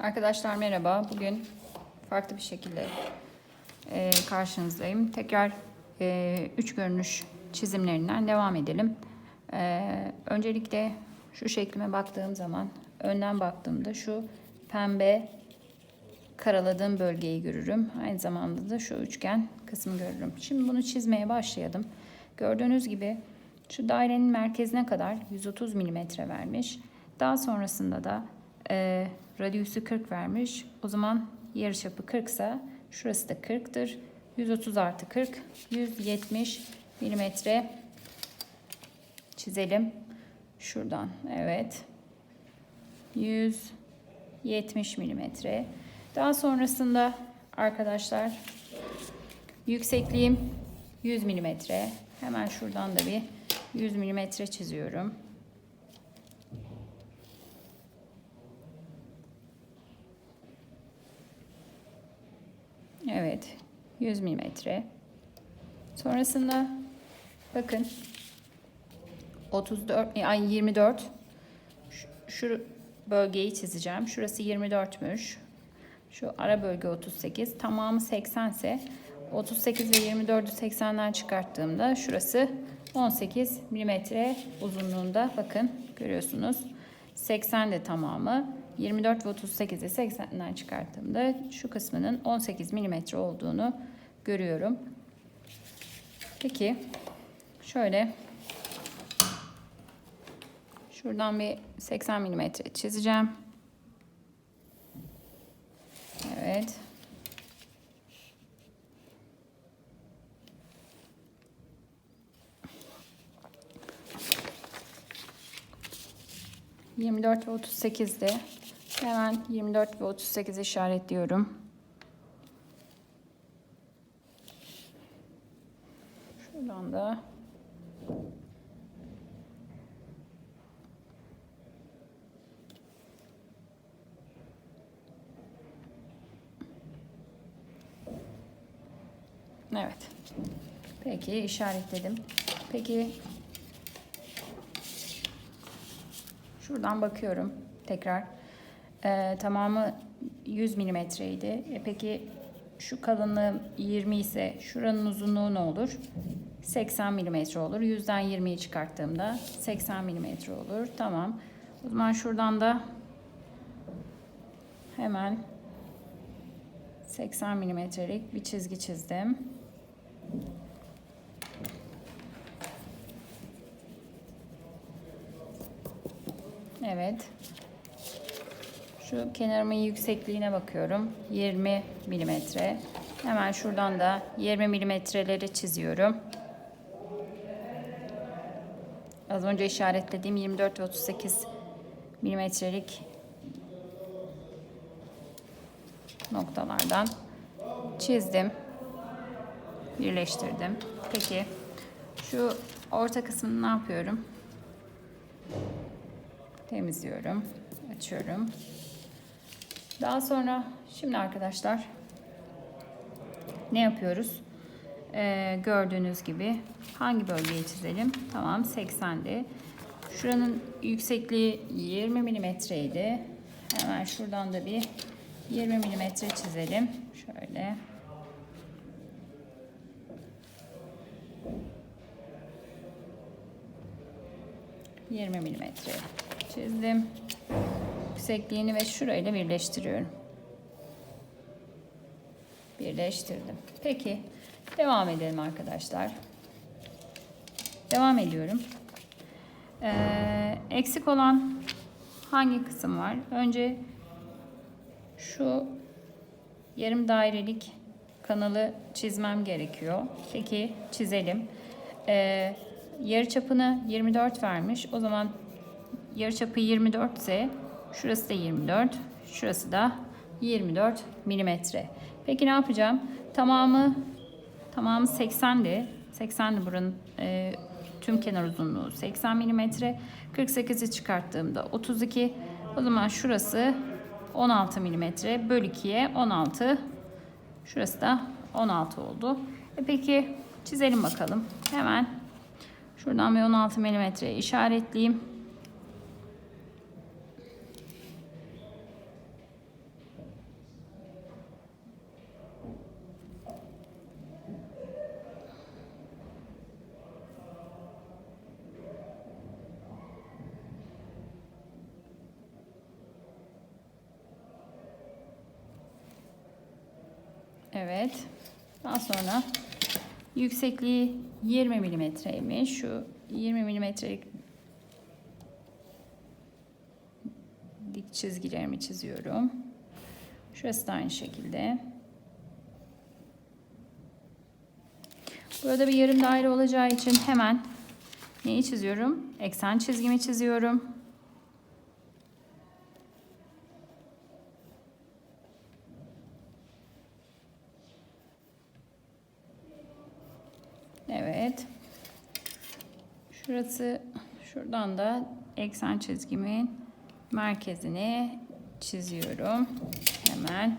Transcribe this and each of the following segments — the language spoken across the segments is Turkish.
Arkadaşlar merhaba. Bugün farklı bir şekilde e, karşınızdayım. Tekrar e, üç görünüş çizimlerinden devam edelim. E, öncelikle şu şeklime baktığım zaman, önden baktığımda şu pembe karaladığım bölgeyi görürüm. Aynı zamanda da şu üçgen kısmı görürüm. Şimdi bunu çizmeye başlayalım. Gördüğünüz gibi şu dairenin merkezine kadar 130 milimetre vermiş. Daha sonrasında da e, radyüsü 40 vermiş. O zaman yarıçapı 40 ise şurası da 40'tır. 130 artı 40 170 milimetre çizelim. Şuradan evet. 170 milimetre. Daha sonrasında arkadaşlar yüksekliğim 100 milimetre. Hemen şuradan da bir 100 milimetre çiziyorum. Evet. 100 milimetre. Sonrasında bakın 34 ay 24 şu, şu bölgeyi çizeceğim. Şurası 24'müş. Şu ara bölge 38. Tamamı 80 ise 38 ve 24'ü 80'den çıkarttığımda şurası 18 milimetre uzunluğunda bakın görüyorsunuz. 80 de tamamı. 24 ve 38'i 80'den çıkarttığımda şu kısmının 18 milimetre olduğunu görüyorum. Peki şöyle şuradan bir 80 milimetre çizeceğim. Evet. Yirmi dört ve otuz sekizde hemen yirmi dört ve otuz sekiz işaretliyorum. Şuradan da Evet. Peki işaretledim. Peki şuradan bakıyorum tekrar. Ee, tamamı 100 milimetreydi. E peki şu kalınlığı 20 ise şuranın uzunluğu ne olur? 80 milimetre olur. 100'den 20'yi çıkarttığımda 80 milimetre olur. Tamam. O zaman şuradan da hemen 80 milimetrelik bir çizgi çizdim. Evet. Şu kenarımın yüksekliğine bakıyorum. 20 milimetre. Hemen şuradan da 20 milimetreleri çiziyorum. Az önce işaretlediğim 24 ve 38 milimetrelik noktalardan çizdim. Birleştirdim. Peki şu orta kısmını ne yapıyorum? Temizliyorum. Açıyorum. Daha sonra şimdi arkadaşlar ne yapıyoruz? Ee, gördüğünüz gibi hangi bölgeyi çizelim? Tamam 80'di. Şuranın yüksekliği 20 milimetreydi. Hemen şuradan da bir 20 milimetre çizelim. Şöyle. Yirmi milimetre çizdim. Yüksekliğini ve şurayla birleştiriyorum. Birleştirdim. Peki devam edelim arkadaşlar. Devam ediyorum. Ee, eksik olan hangi kısım var? Önce şu yarım dairelik kanalı çizmem gerekiyor. Peki çizelim. Ee, yarı çapını 24 vermiş. O zaman yarı çapı 24 ise şurası da 24. Şurası da 24 milimetre. Peki ne yapacağım? Tamamı tamamı 80'di. 80'di buranın e, tüm kenar uzunluğu 80 milimetre. 48'i çıkarttığımda 32. O zaman şurası 16 milimetre bölü 2'ye 16. Şurası da 16 oldu. E peki çizelim bakalım. Hemen şuradan bir 16 milimetre işaretleyeyim. Evet. Daha sonra yüksekliği 20 milimetreymiş. Şu 20 milimetrelik dik çizgilerimi çiziyorum. Şurası da aynı şekilde. Burada bir yarım daire olacağı için hemen neyi çiziyorum? Eksen çizgimi çiziyorum. Evet. Şurası şuradan da eksen çizgimin merkezini çiziyorum. Hemen.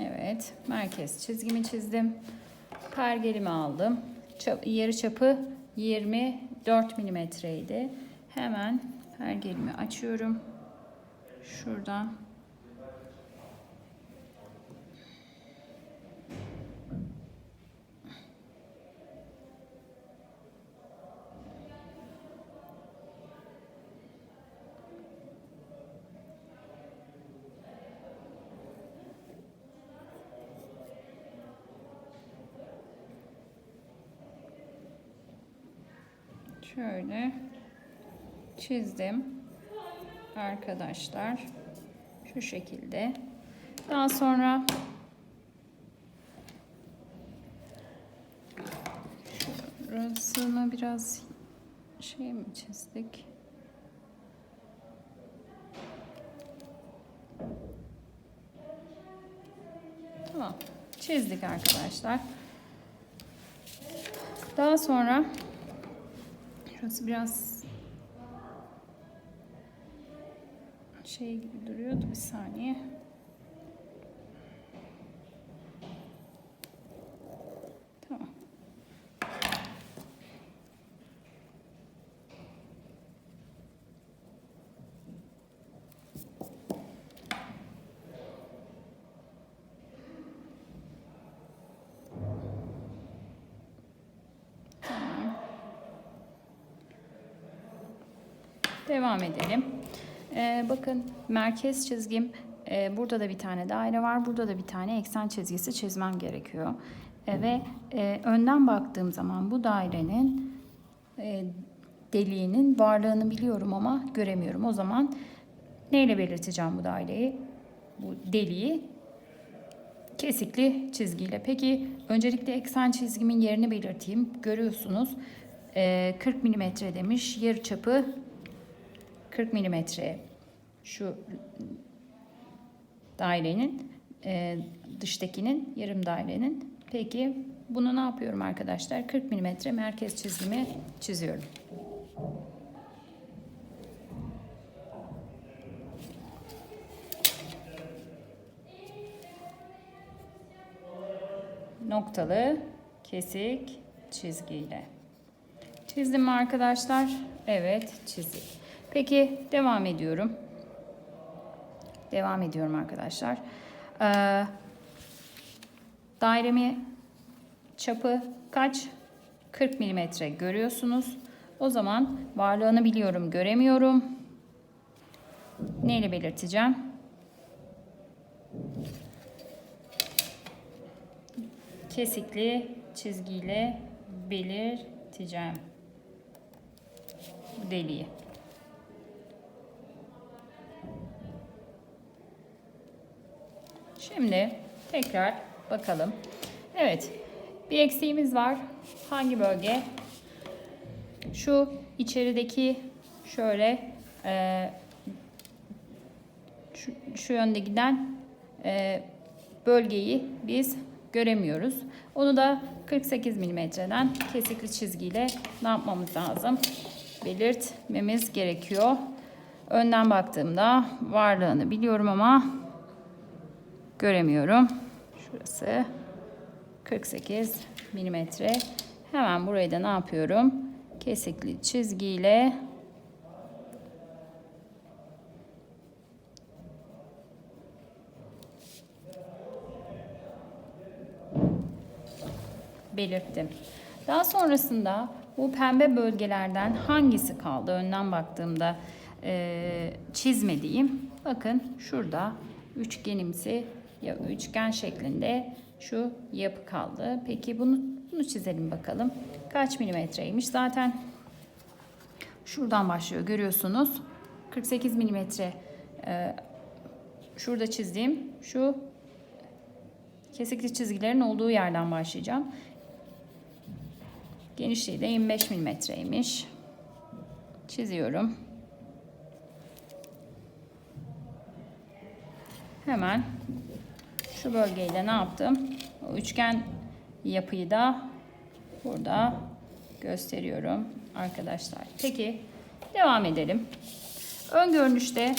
Evet, merkez çizgimi çizdim. Pergelimi aldım. Çap, yarı çapı 24 milimetreydi. Hemen pergelimi açıyorum. Şuradan. Şöyle çizdim arkadaşlar. Şu şekilde. Daha sonra şurasını biraz şey mi çizdik? Tamam. Çizdik arkadaşlar. Daha sonra şurası biraz şey gibi duruyordu bir saniye. Tamam. Tamam. Devam edelim. Ee, bakın merkez çizgim e, burada da bir tane daire var. Burada da bir tane eksen çizgisi çizmem gerekiyor. E, ve e, önden baktığım zaman bu dairenin e, deliğinin varlığını biliyorum ama göremiyorum. O zaman neyle belirteceğim bu daireyi? Bu deliği kesikli çizgiyle. Peki öncelikle eksen çizgimin yerini belirteyim. Görüyorsunuz e, 40 milimetre demiş. Yarı çapı 40 milimetre şu dairenin e, dıştakinin yarım dairenin. Peki bunu ne yapıyorum arkadaşlar? 40 milimetre merkez çizgimi çiziyorum. Noktalı kesik çizgiyle. Çizdim mi arkadaşlar? Evet çizdik. Peki devam ediyorum. Devam ediyorum arkadaşlar. Ee, dairemi çapı kaç? 40 milimetre görüyorsunuz. O zaman varlığını biliyorum, göremiyorum. Neyle belirteceğim? Kesikli çizgiyle belirteceğim. Deliği. Şimdi tekrar bakalım. Evet. Bir eksiğimiz var. Hangi bölge? Şu içerideki şöyle e, şu, şu yönde giden e, bölgeyi biz göremiyoruz. Onu da 48 milimetreden kesikli çizgiyle ne yapmamız lazım? Belirtmemiz gerekiyor. Önden baktığımda varlığını biliyorum ama göremiyorum. Şurası 48 milimetre. Hemen burayı da ne yapıyorum? Kesikli çizgiyle belirttim. Daha sonrasında bu pembe bölgelerden hangisi kaldı? Önden baktığımda e, çizmediğim. Bakın şurada üçgenimsi ya üçgen şeklinde şu yapı kaldı. Peki bunu, bunu çizelim bakalım. Kaç milimetreymiş? Zaten şuradan başlıyor görüyorsunuz. 48 milimetre e, şurada çizdiğim şu kesikli çizgilerin olduğu yerden başlayacağım. Genişliği de 25 milimetreymiş. Çiziyorum. Hemen şu bölgeyi de ne yaptım? O üçgen yapıyı da burada gösteriyorum arkadaşlar. Peki devam edelim. Ön görünüşte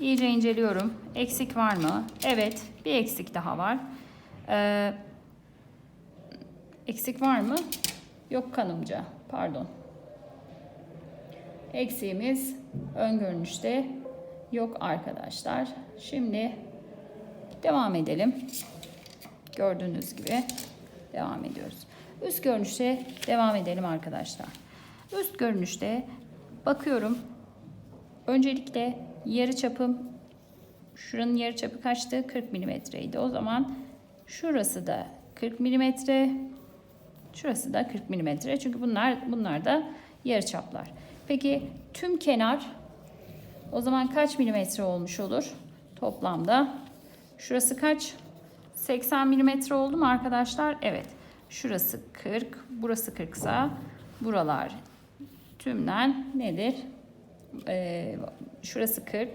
iyice inceliyorum. Eksik var mı? Evet, bir eksik daha var. Ee, eksik var mı? Yok kanımca. Pardon. Eksiğimiz ön görünüşte yok arkadaşlar. Şimdi devam edelim. Gördüğünüz gibi devam ediyoruz. Üst görünüşte devam edelim arkadaşlar. Üst görünüşte bakıyorum. Öncelikle yarı çapım şuranın yarı çapı kaçtı? 40 milimetreydi. O zaman şurası da 40 milimetre. Şurası da 40 milimetre. Çünkü bunlar bunlar da yarı çaplar. Peki tüm kenar o zaman kaç milimetre olmuş olur? Toplamda şurası kaç? 80 milimetre oldu mu arkadaşlar? Evet. Şurası 40, burası 40 sa buralar tümden nedir? Ee, şurası 40,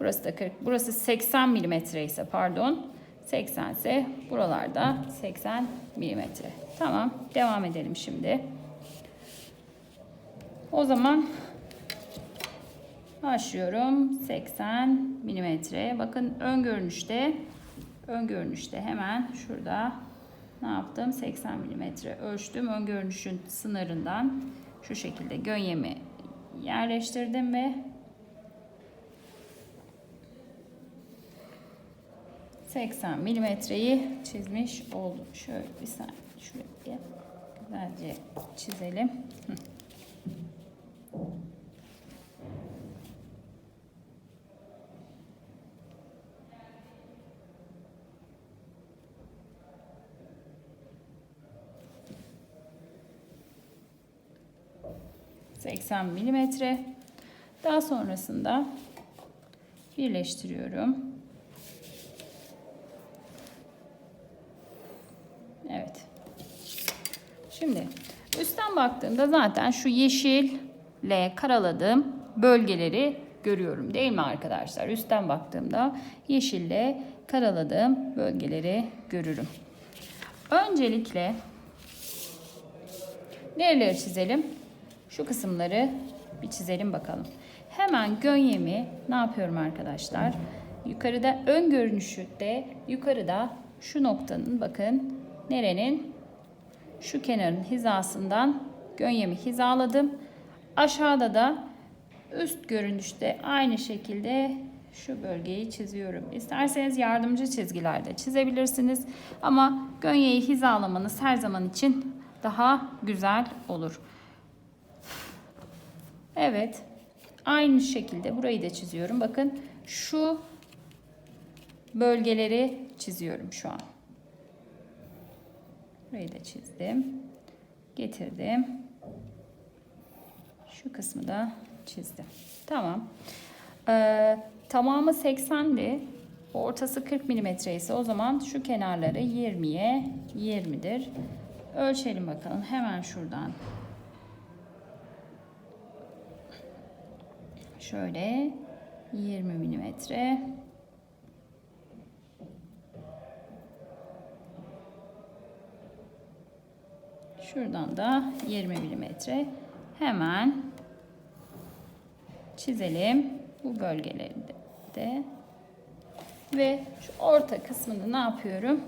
burası da 40, burası 80 milimetre ise pardon 80 ise buralarda 80 milimetre. Tamam devam edelim şimdi. O zaman başlıyorum 80 milimetre. Bakın ön görünüşte ön görünüşte hemen şurada ne yaptım? 80 milimetre ölçtüm. Ön görünüşün sınırından şu şekilde gönyemi yerleştirdim ve 80 milimetreyi çizmiş oldum. Şöyle bir saniye şuraya güzelce çizelim. ...80 milimetre. Daha sonrasında... ...birleştiriyorum. Evet. Şimdi üstten baktığımda zaten şu yeşille karaladığım bölgeleri görüyorum değil mi arkadaşlar? Üstten baktığımda yeşille karaladığım bölgeleri görürüm. Öncelikle nereleri çizelim? Şu kısımları bir çizelim bakalım. Hemen gönyemi ne yapıyorum arkadaşlar? Yukarıda ön görünüşü de yukarıda şu noktanın bakın nerenin şu kenarın hizasından gönyemi hizaladım. Aşağıda da üst görünüşte aynı şekilde şu bölgeyi çiziyorum. İsterseniz yardımcı çizgilerde çizebilirsiniz. Ama gönyeyi hizalamanız her zaman için daha güzel olur. Evet. Aynı şekilde burayı da çiziyorum. Bakın şu bölgeleri çiziyorum şu an. Burayı da çizdim. Getirdim. Şu kısmı da çizdim. Tamam. Ee, tamamı 80'di. Ortası 40 milimetre ise o zaman şu kenarları 20'ye 20'dir. Ölçelim bakalım. Hemen şuradan. Şöyle 20 milimetre. Şuradan da 20 milimetre. Hemen çizelim bu bölgeleri de. Ve şu orta kısmını ne yapıyorum?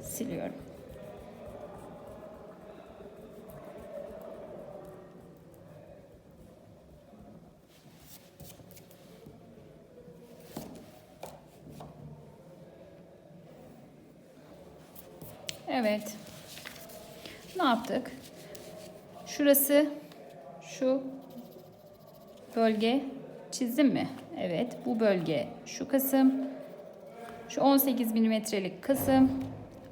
Siliyorum. Evet. Ne yaptık? Şurası şu bölge çizdim mi? Evet. Bu bölge şu kısım. Şu 18 milimetrelik kısım.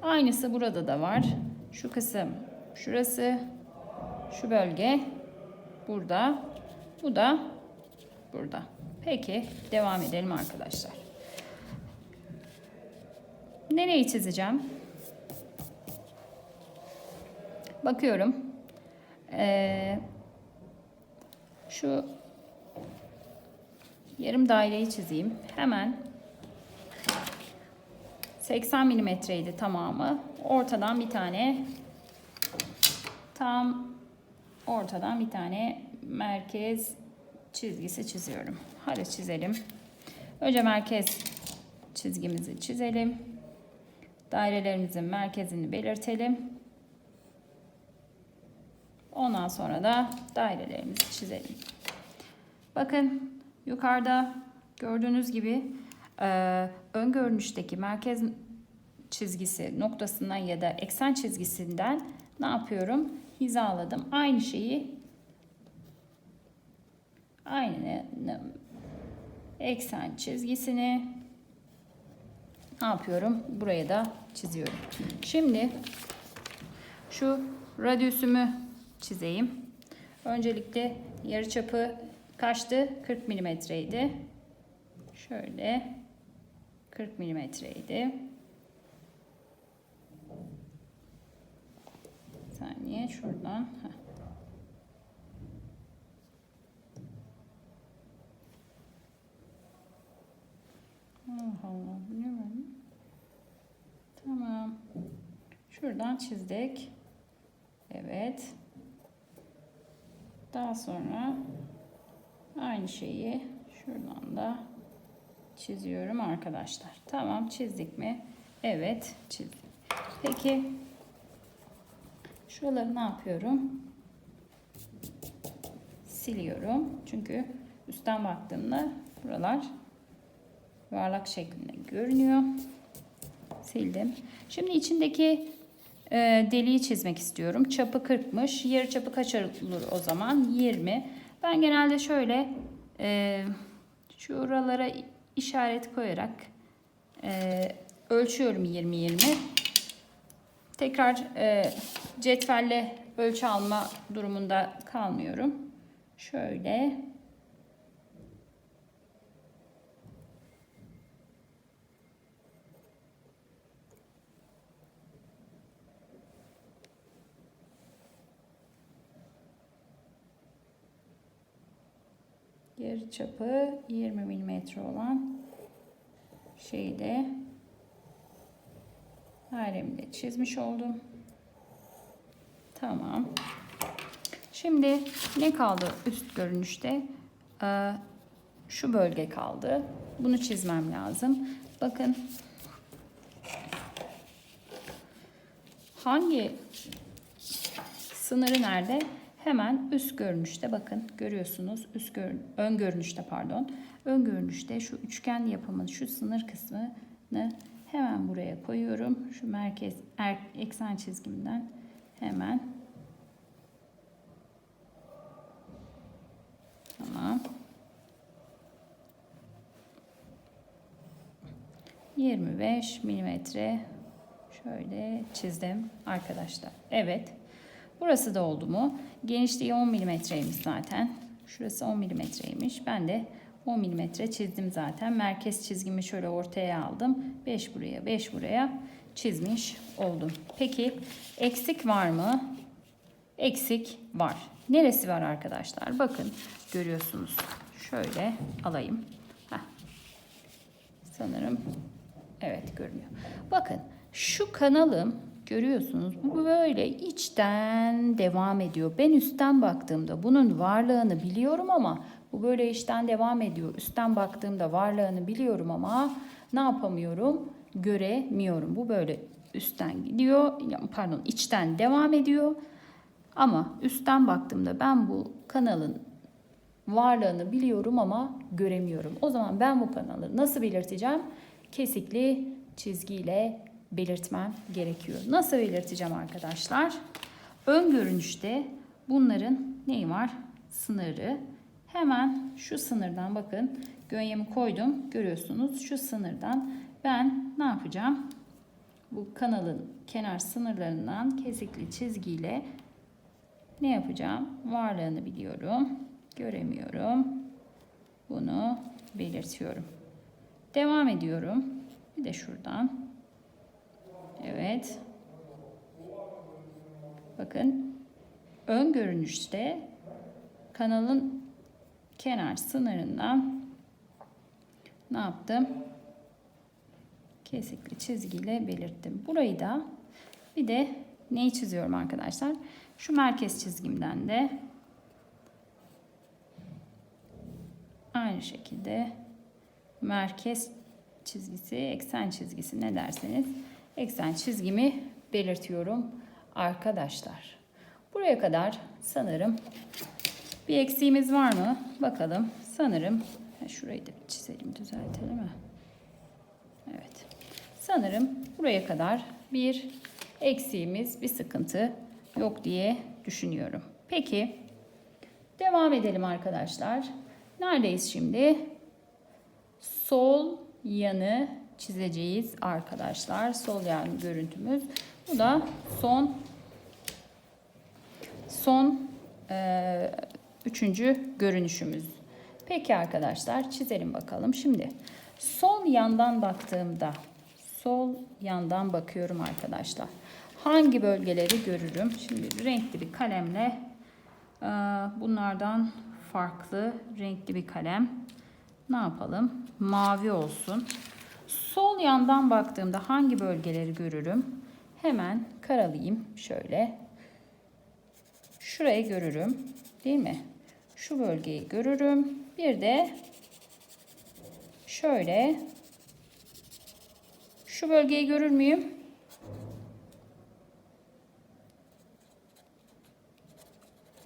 Aynısı burada da var. Şu kısım şurası. Şu bölge burada. Bu da burada. Peki devam edelim arkadaşlar. Nereyi çizeceğim? Bakıyorum. Ee, şu yarım daireyi çizeyim. Hemen 80 milimetreydi tamamı. Ortadan bir tane tam ortadan bir tane merkez çizgisi çiziyorum. Hadi çizelim. Önce merkez çizgimizi çizelim. Dairelerimizin merkezini belirtelim. Ondan sonra da dairelerimizi çizelim. Bakın yukarıda gördüğünüz gibi e, ön görünüşteki merkez çizgisi noktasından ya da eksen çizgisinden ne yapıyorum? Hizaladım. Aynı şeyi aynı eksen çizgisini ne yapıyorum? Buraya da çiziyorum. Şimdi şu radyüsümü çizeyim. Öncelikle yarıçapı kaçtı? 40 milimetreydi. Şöyle 40 milimetreydi. Saniye şuradan. Allah Allah. Bu? Tamam. Şuradan çizdik. Evet. Daha sonra aynı şeyi şuradan da çiziyorum arkadaşlar. Tamam çizdik mi? Evet çizdik. Peki şuraları ne yapıyorum? Siliyorum. Çünkü üstten baktığımda buralar yuvarlak şeklinde görünüyor. Sildim. Şimdi içindeki e, deliği çizmek istiyorum. Çapı 40'mış. Yarı çapı kaç olur o zaman? 20. Ben genelde şöyle e, şuralara işaret koyarak e, ölçüyorum 20-20. Tekrar e, cetvelle ölçü alma durumunda kalmıyorum. Şöyle yarı çapı 20 milimetre olan şeyde dairemi de çizmiş oldum. Tamam. Şimdi ne kaldı üst görünüşte? Ee, şu bölge kaldı. Bunu çizmem lazım. Bakın hangi sınırı nerede? Hemen üst görünüşte bakın görüyorsunuz üst gör, ön görünüşte pardon. Ön görünüşte şu üçgen yapımın şu sınır kısmını hemen buraya koyuyorum. Şu merkez er, eksen çizgimden hemen Tamam. 25 milimetre şöyle çizdim arkadaşlar. Evet. Burası da oldu mu? Genişliği 10 milimetreymiş zaten. Şurası 10 milimetreymiş. Ben de 10 milimetre çizdim zaten. Merkez çizgimi şöyle ortaya aldım. 5 buraya 5 buraya çizmiş oldum. Peki eksik var mı? Eksik var. Neresi var arkadaşlar? Bakın görüyorsunuz. Şöyle alayım. Heh. Sanırım evet görünüyor. Bakın şu kanalım görüyorsunuz bu böyle içten devam ediyor. Ben üstten baktığımda bunun varlığını biliyorum ama bu böyle içten devam ediyor. Üstten baktığımda varlığını biliyorum ama ne yapamıyorum? Göremiyorum. Bu böyle üstten gidiyor. Pardon içten devam ediyor. Ama üstten baktığımda ben bu kanalın varlığını biliyorum ama göremiyorum. O zaman ben bu kanalı nasıl belirteceğim? Kesikli çizgiyle belirtmem gerekiyor. Nasıl belirteceğim arkadaşlar? ön görünüşte bunların neyi var? Sınırı. Hemen şu sınırdan bakın gönyemi koydum. Görüyorsunuz şu sınırdan ben ne yapacağım? Bu kanalın kenar sınırlarından kesikli çizgiyle ne yapacağım? Varlığını biliyorum. Göremiyorum. Bunu belirtiyorum. Devam ediyorum. Bir de şuradan. Evet. Bakın ön görünüşte kanalın kenar sınırından ne yaptım? Kesikli çizgiyle belirttim. Burayı da bir de neyi çiziyorum arkadaşlar? Şu merkez çizgimden de aynı şekilde merkez çizgisi, eksen çizgisi ne derseniz eksen çizgimi belirtiyorum arkadaşlar. Buraya kadar sanırım bir eksiğimiz var mı? Bakalım. Sanırım şurayı da bir çizelim, düzeltelim mi? Evet. Sanırım buraya kadar bir eksiğimiz, bir sıkıntı yok diye düşünüyorum. Peki devam edelim arkadaşlar. Neredeyiz şimdi? Sol yanı çizeceğiz arkadaşlar. Sol yan görüntümüz. Bu da son son e, üçüncü görünüşümüz. Peki arkadaşlar çizelim bakalım. Şimdi sol yandan baktığımda sol yandan bakıyorum arkadaşlar. Hangi bölgeleri görürüm? Şimdi renkli bir kalemle e, bunlardan farklı renkli bir kalem ne yapalım? Mavi olsun. Sol yandan baktığımda hangi bölgeleri görürüm? Hemen karalayayım şöyle. Şurayı görürüm. Değil mi? Şu bölgeyi görürüm. Bir de şöyle şu bölgeyi görür müyüm?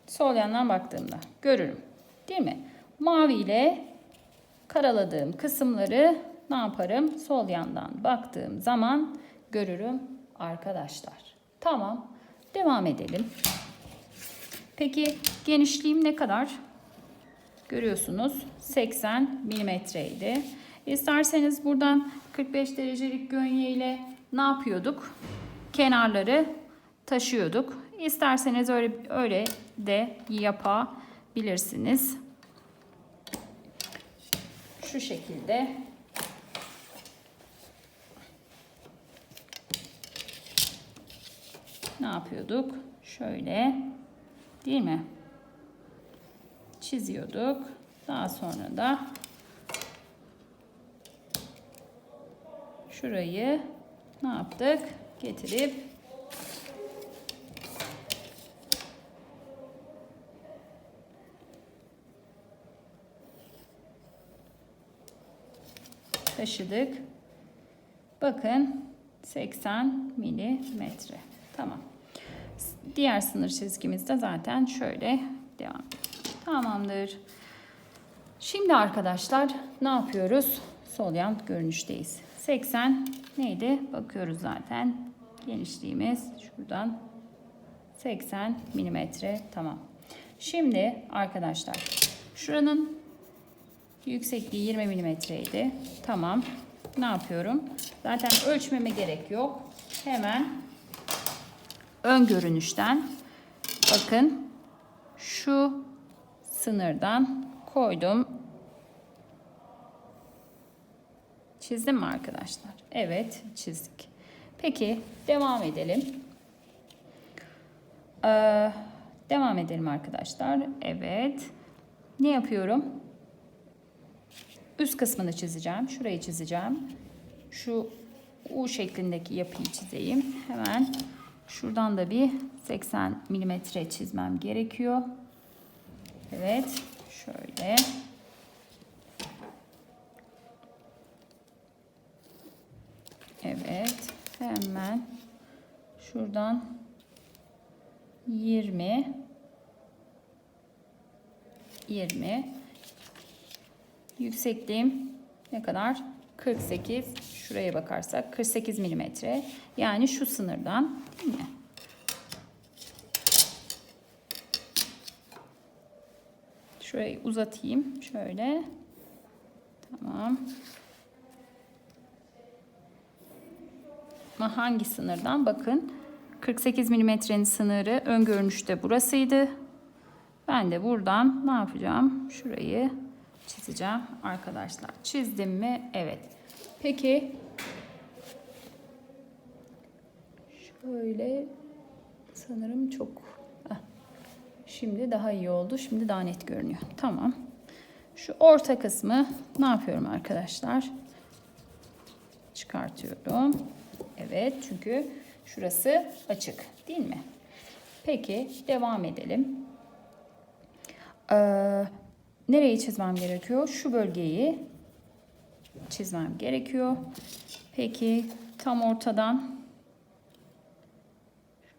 Sol yandan baktığımda görürüm. Değil mi? Mavi ile karaladığım kısımları ne yaparım? Sol yandan baktığım zaman görürüm arkadaşlar. Tamam. Devam edelim. Peki genişliğim ne kadar? Görüyorsunuz 80 milimetreydi. İsterseniz buradan 45 derecelik gönye ile ne yapıyorduk? Kenarları taşıyorduk. İsterseniz öyle öyle de yapabilirsiniz. Şu şekilde ne yapıyorduk? Şöyle değil mi? Çiziyorduk. Daha sonra da şurayı ne yaptık? Getirip taşıdık. Bakın 80 milimetre. Tamam. Diğer sınır çizgimiz de zaten şöyle devam. Tamamdır. Şimdi arkadaşlar ne yapıyoruz? Sol yan görünüşteyiz. 80 neydi? Bakıyoruz zaten. Genişliğimiz şuradan 80 milimetre. Tamam. Şimdi arkadaşlar şuranın yüksekliği 20 milimetreydi. Tamam. Ne yapıyorum? Zaten ölçmeme gerek yok. Hemen ön görünüşten bakın şu sınırdan koydum. Çizdim mi arkadaşlar? Evet çizdik. Peki devam edelim. Ee, devam edelim arkadaşlar. Evet. Ne yapıyorum? Üst kısmını çizeceğim. Şurayı çizeceğim. Şu U şeklindeki yapıyı çizeyim. Hemen şuradan da bir 80 milimetre çizmem gerekiyor. Evet. Şöyle. Evet. Hemen şuradan 20 20 yüksekliğim ne kadar? 48 şuraya bakarsak 48 milimetre. Yani şu sınırdan değil mi? Şurayı uzatayım. Şöyle. Tamam. Ama hangi sınırdan? Bakın 48 milimetrenin sınırı öngörünüşte burasıydı. Ben de buradan ne yapacağım? Şurayı çizeceğim arkadaşlar. Çizdim mi? Evet. Peki şöyle sanırım çok Heh. şimdi daha iyi oldu. Şimdi daha net görünüyor. Tamam. Şu orta kısmı ne yapıyorum arkadaşlar? Çıkartıyorum. Evet çünkü şurası açık değil mi? Peki devam edelim. Ee, nereyi çizmem gerekiyor? Şu bölgeyi çizmem gerekiyor. Peki tam ortadan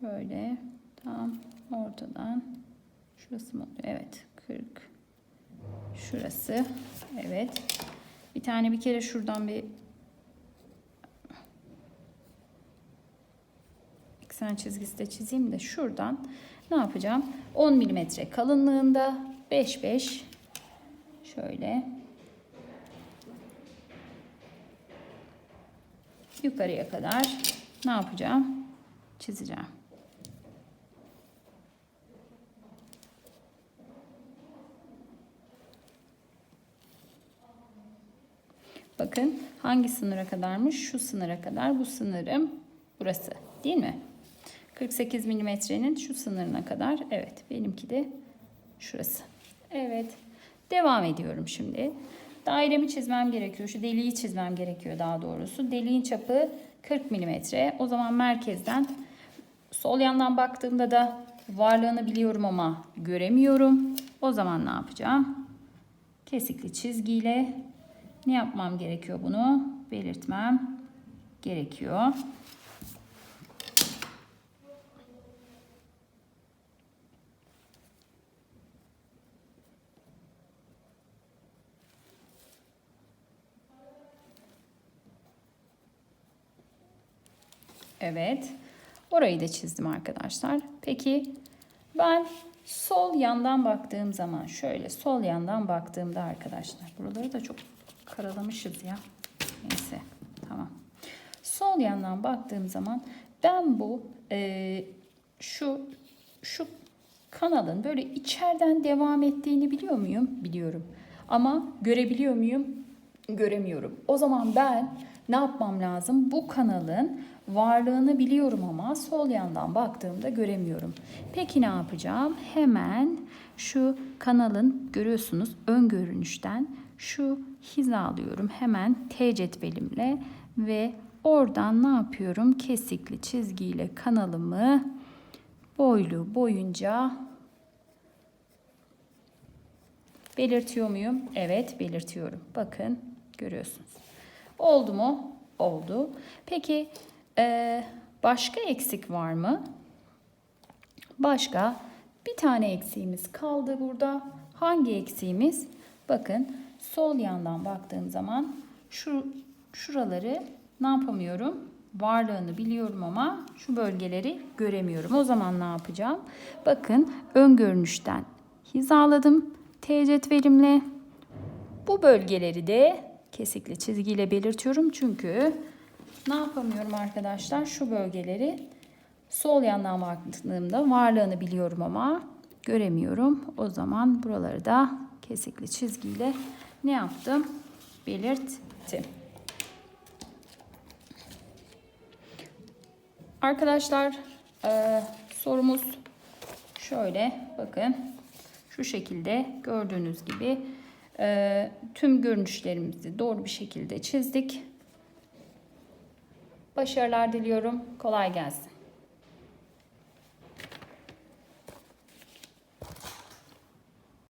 şöyle tam ortadan şurası mı? Evet 40 şurası evet bir tane bir kere şuradan bir eksen çizgisi de çizeyim de şuradan ne yapacağım? 10 milimetre kalınlığında 5 5 şöyle yukarıya kadar ne yapacağım? Çizeceğim. Bakın hangi sınıra kadarmış? Şu sınıra kadar. Bu sınırım burası. Değil mi? 48 milimetrenin şu sınırına kadar. Evet benimki de şurası. Evet. Devam ediyorum şimdi. Dairemi çizmem gerekiyor. Şu deliği çizmem gerekiyor daha doğrusu. Deliğin çapı 40 milimetre. O zaman merkezden sol yandan baktığımda da varlığını biliyorum ama göremiyorum. O zaman ne yapacağım? Kesikli çizgiyle ne yapmam gerekiyor bunu? Belirtmem gerekiyor. Evet. Orayı da çizdim arkadaşlar. Peki ben sol yandan baktığım zaman şöyle sol yandan baktığımda arkadaşlar buraları da çok karalamışız ya. Neyse tamam. Sol yandan baktığım zaman ben bu e, şu şu kanalın böyle içeriden devam ettiğini biliyor muyum? Biliyorum. Ama görebiliyor muyum? Göremiyorum. O zaman ben ne yapmam lazım? Bu kanalın varlığını biliyorum ama sol yandan baktığımda göremiyorum. Peki ne yapacağım? Hemen şu kanalın görüyorsunuz ön görünüşten şu hizalıyorum. Hemen T cetvelimle ve oradan ne yapıyorum? Kesikli çizgiyle kanalımı boylu boyunca belirtiyor muyum? Evet belirtiyorum. Bakın görüyorsunuz. Oldu mu? Oldu. Peki ee, başka eksik var mı? Başka bir tane eksiğimiz kaldı burada. Hangi eksiğimiz? Bakın sol yandan baktığım zaman şu şuraları ne yapamıyorum? Varlığını biliyorum ama şu bölgeleri göremiyorum. O zaman ne yapacağım? Bakın ön görünüşten hizaladım T cetvelimle. Bu bölgeleri de kesikli çizgiyle belirtiyorum çünkü ne yapamıyorum arkadaşlar? Şu bölgeleri sol yandan baktığımda varlığını biliyorum ama göremiyorum. O zaman buraları da kesikli çizgiyle ne yaptım? Belirttim. Arkadaşlar e, sorumuz şöyle bakın şu şekilde gördüğünüz gibi e, tüm görünüşlerimizi doğru bir şekilde çizdik. Başarılar diliyorum. Kolay gelsin.